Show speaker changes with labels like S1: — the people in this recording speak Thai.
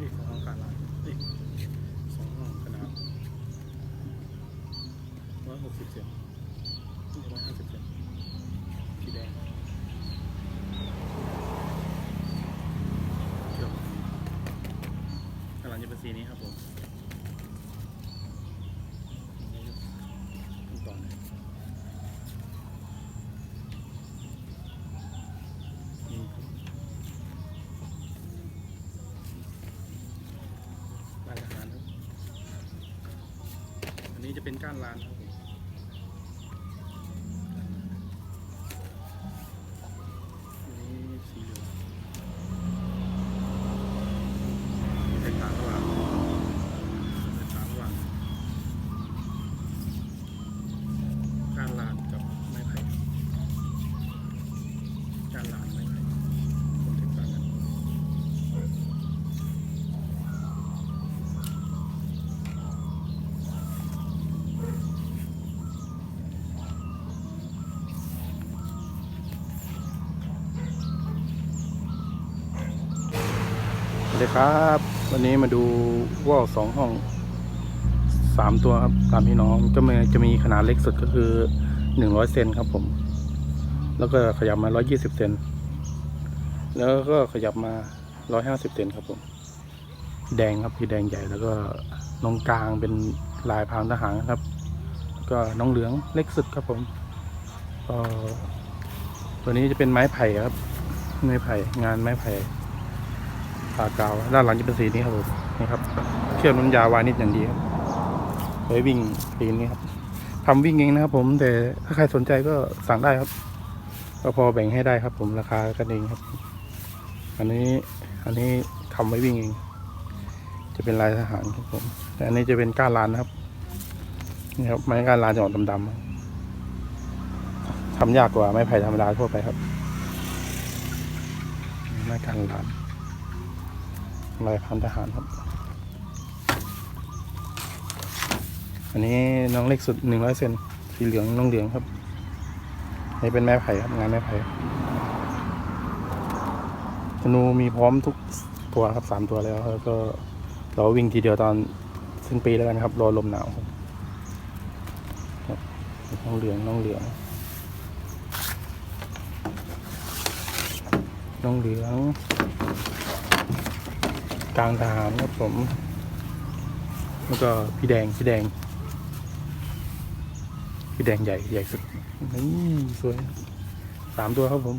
S1: อีกสองห้องารอีกสองขนาดร้อยหกสิบเซนร้อยห้าสิบเซนสีแดงเขียวกำลังจะเป็นสีนี้ครับผมันนี้จะเป็นก้านลานครับ ดีครับ วันนี้มาดูว่าวสองห้องสามตัวครับตามพี่น้องจะมีจะมีขนาดเล็กสุดก็คือหนึ่งร้อยเซนครับผม แล้วก็ขยับมาร้อยยี่สิบเซนแล้วก็ขยับมาร้อยห้าสิบเซนครับผม แดงครับพี่แดงใหญ่แล้วก็น้องกลางเป็นลายพรางทหารครับ ก็น้องเหลืองเล็กสุดครับผมก็ตัวนี้จะเป็นไม้ไผ่ครับไม้ไผ่งานไม้ไผ่ ผากาว ด้านหลังจะเป็นสีนี้ครับผมนี่ครับ เชือกน้ำยาวานิดอย่างดีครับไว้วิ่งปีนนี้ครับทำวิ่งเองนะครับผมแต่ถ้าใครสนใจก็สั่งได้ครับ ก็พอแบ่งให้ได้ครับ ผมราคากันเองครับ อันนี้อันนี้ทำไว้วิ่งเอง จะเป็นลายทหารครับผม แต่อันนี้จะเป็นก้านลานนะครับนี่ครับไม้ก้านลานจะออกดำๆทำยากกว่าไม้ไผ่ธรรมดาทั่วไปครับไม้ก้านลาน ลายพันทหารครับ อันนี้น้องเล็กสุดหนึ่งร้อยเซนสีเหลืองน้องเหลืองครับ นี่เป็นไม้ไผ่ครับงานไม้ไผ่ธนูมีพร้อมทุกตัวครับสามตัวแล้วแล้วก็เราวิ่งทีเดียวตอนสิ้นปีแล้วกันครับรอลมหนาวครับน้องเหลืองน้องเหลืองน้องเหลือง กลางทหารครับผม แล้วก็พี่แดงพี่แดง พี่แดงใหญ่ใหญ่สุดนี่สวยสามตัวครับผม